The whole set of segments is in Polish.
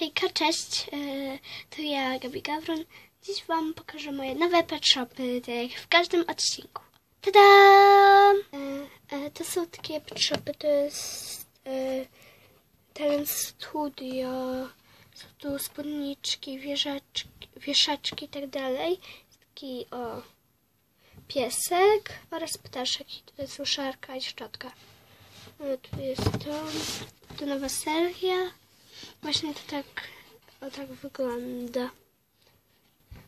Hejka, cześć, e, to ja Gabi Gawron. Dziś Wam pokażę moje nowe pet shopy, tak jak w każdym odcinku. Tada! E, e, to są takie pet shopy, to jest Talent Studio, są tu spódniczki, wieszaczki, wieszaczki i tak. Jest taki, o, piesek oraz ptaszek, i to jest suszarka i szczotka. Tu jest to, to nowa seria. Właśnie to tak, o tak wygląda.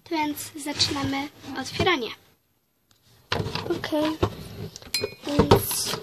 To więc zaczynamy otwieranie. Okej. Więc...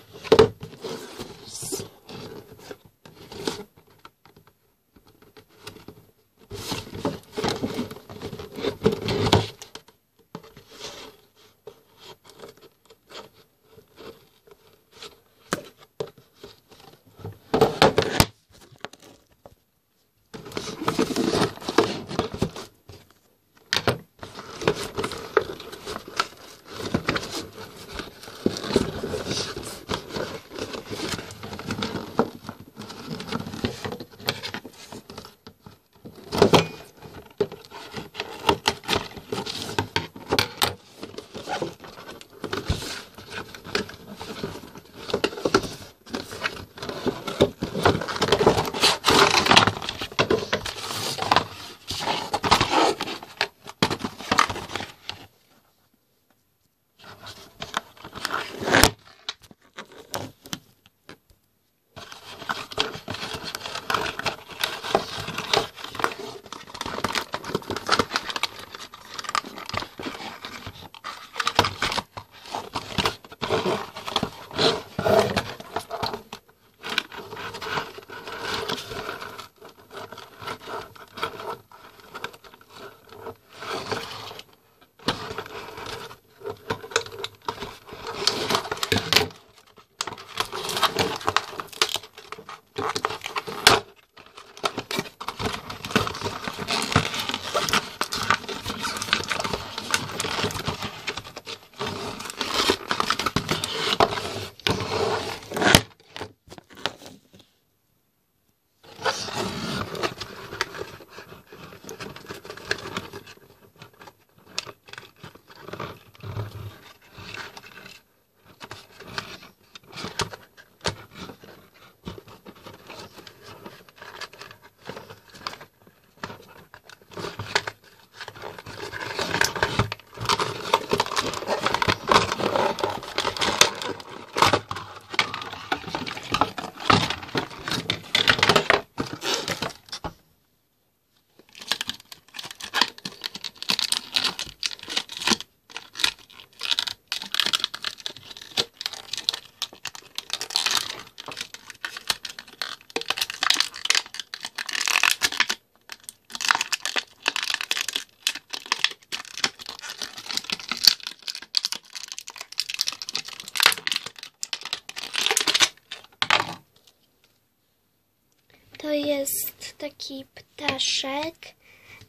jest taki ptaszek.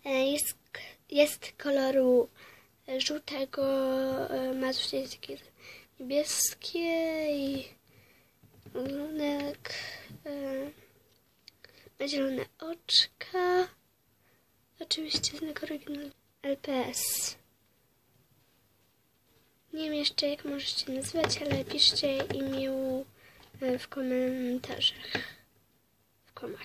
E, Jest, jest koloru żółtego, e, ma takie niebieskie i ogonek. e, Ma zielone oczka. Oczywiście znak oryginalny LPS. Nie wiem jeszcze jak możecie nazwać, ale piszcie imię w komentarzach. W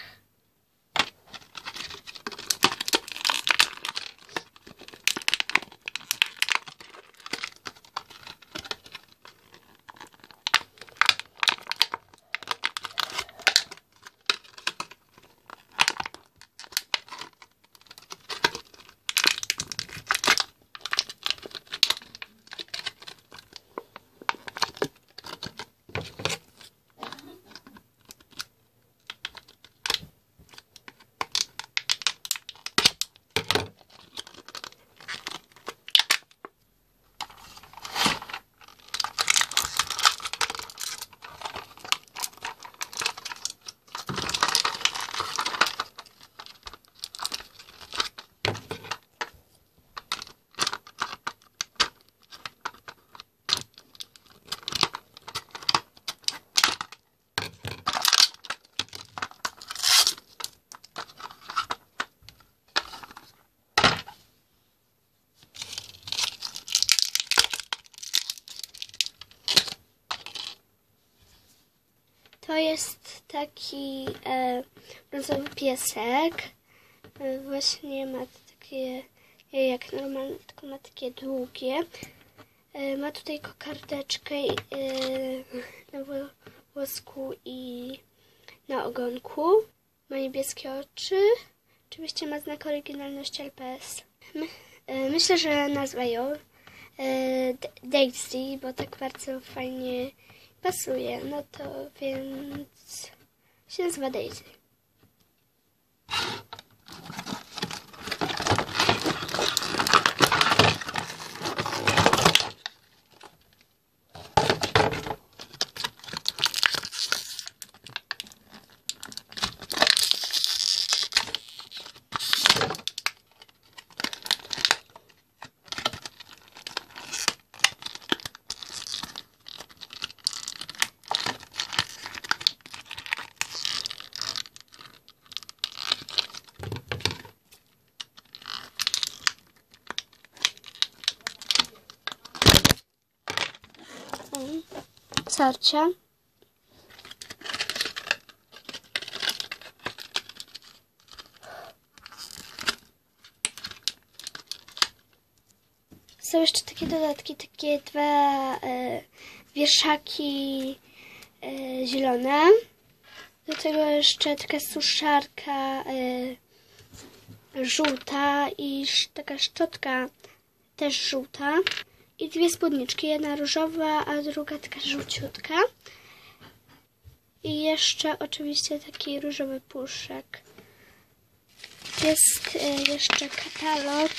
taki e, brązowy piesek. E, właśnie ma takie, jak normalne, tylko ma takie długie. E, ma tutaj kokardeczkę e, na wło- włosku i na ogonku. Ma niebieskie oczy. Oczywiście ma znak oryginalności LPS. My, e, myślę, że nazwa ją e, Daisy, bo tak bardzo fajnie pasuje. No to więc się nazywa Daisy. Mm. Sarcia. Są jeszcze takie dodatki, takie dwa wieszaki e, zielone. Do tego jeszcze taka suszarka e, żółta i taka szczotka też żółta. I dwie spódniczki, jedna różowa, a druga taka żółciutka. I jeszcze oczywiście taki różowy puszek. Jest e, jeszcze katalog,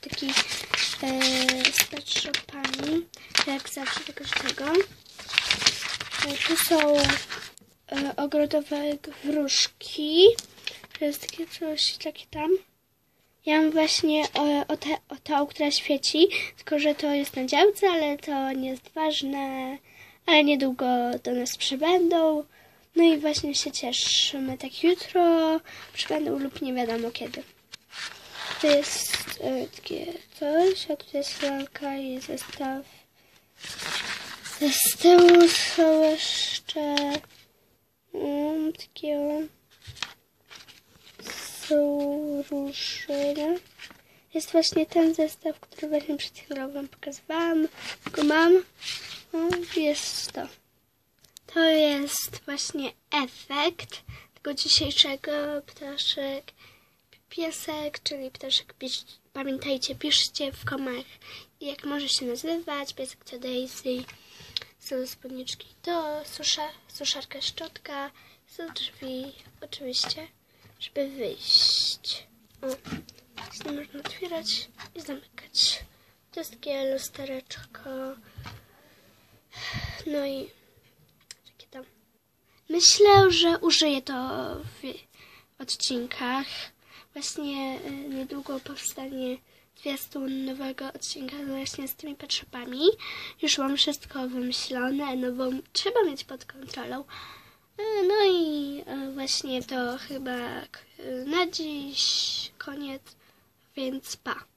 taki e, z pet shopami, jak zawsze tego tego. E, tu są e, ogrodowe wróżki. To jest takie coś, takie tam. Ja mam właśnie o, o, te, o tą, która świeci, tylko że to jest na działce, ale to nie jest ważne, ale niedługo do nas przybędą. No i właśnie się cieszymy, tak jutro przybędą lub nie wiadomo kiedy. To jest e, takie coś, a tutaj jest lalka i zestaw. Z tyłu są jeszcze um, takie różne. Jest właśnie ten zestaw, który właśnie przed chwilą Wam pokazywałam. Go mam. O, jest to. To jest właśnie efekt tego dzisiejszego ptaszek piesek, czyli ptaszek. Pisz, pamiętajcie, piszcie w komach, jak może się nazywać. Piesek to Daisy. Są spódniczki to susza, suszarka, szczotka. Są drzwi, oczywiście żeby wyjść. O, właśnie można otwierać i zamykać. To jest takie lustereczko. No i takie tam. Myślę, że użyję to w odcinkach. Właśnie y, niedługo powstanie zwiastun nowego odcinka właśnie z tymi patrzopami. Już mam wszystko wymyślone, no bo trzeba mieć pod kontrolą. E, No i e, właśnie to chyba na dziś koniec, więc pa.